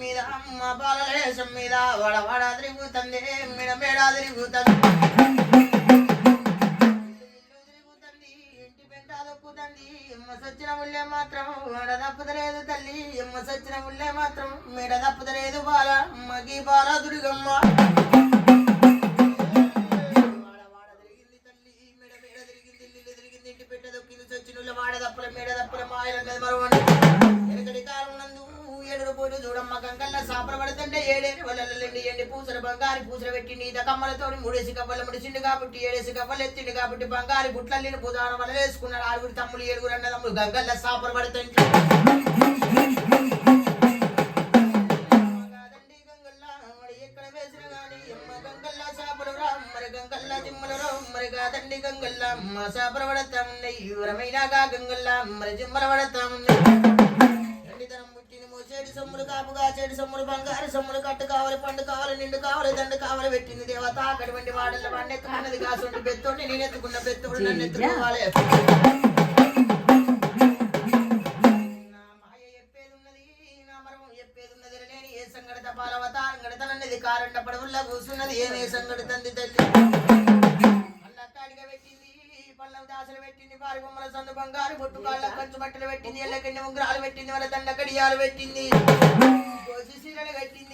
మీద అమ్మ బాలలేశం మీద వడవడ తిరుగుతుంది మిడ మేడ తిరుగుతుంది. తిరుగుతుంది ఇంటి పెంట దొక్కుతుంది ఎమ్మ సచ్చిన ముళ్ళే మాత్రం మెడ తప్పుదలేదు తల్లి. ఎమ్మ సచ్చిన ముళ్ళే మాత్రం మెడ తప్పుదలేదు బాల అమ్మకి బాల దుర్గమ్మ. వాడ తిరిగింది ఇంటి పెట్ట దొక్కింది వాడ తప్పుల మెడ తప్పుల మాయల మీద మరవండి. కాలం ఏడు పూలు చూడమ్మ కంకల్ల సాపర పడుతుంటే వలలండి ఎండి పూసలు బంగారు పూసలు పెట్టిండి ఈత కమ్మలతోటి మూడేసి కవ్వలు ముడిచిండు కాబట్టి ఏడేసి కవ్వలు ఎత్తిండు కాబట్టి బంగారు గుట్లల్లిని పూజాన వల వేసుకున్నాడు. ఆరుగురు తమ్ముడు ఏడుగురు అన్న తమ్ముడు గంగల్ల సాపర పడుతుంటే కాదండి గంగల్లా మరి ఎక్కడ గంగల్లా మరి మరి కాదండి గంగల్లా అమ్మ సాపర పడతా ఉన్నాయి వివరమైనాగా గంగల్లా మరి జిమ్మల పడతా ఉన్నాయి సొమ్ములు కాపుగా చెడు సొమ్ములు బంగారు సొమ్ములు కట్టు కావాలి పండు కావాలి నిండు కావాలి దండు కావాలి పెట్టింది దేవత అక్కడి వంటి వాడల వాడిని కానది కాసుండి బెత్తోడిని నేను ఎత్తుకున్న బెత్తోడు నన్ను ఎత్తుకోవాలి సంగడత పాలవత అంగడతనన్నది కారండ పడవల్ల కూసున్నది ఏ నే సంగడుతంది తల్లి? దాసలు పెట్టింది పారి బొమ్మల సందు బంగారు బొట్టు కాళ్ళ కంచు బట్టలు పెట్టింది ఎల్లకెండి ఉంగరాలు పెట్టింది వాళ్ళ దండ కడియాలు పెట్టింది సీరలు కట్టింది.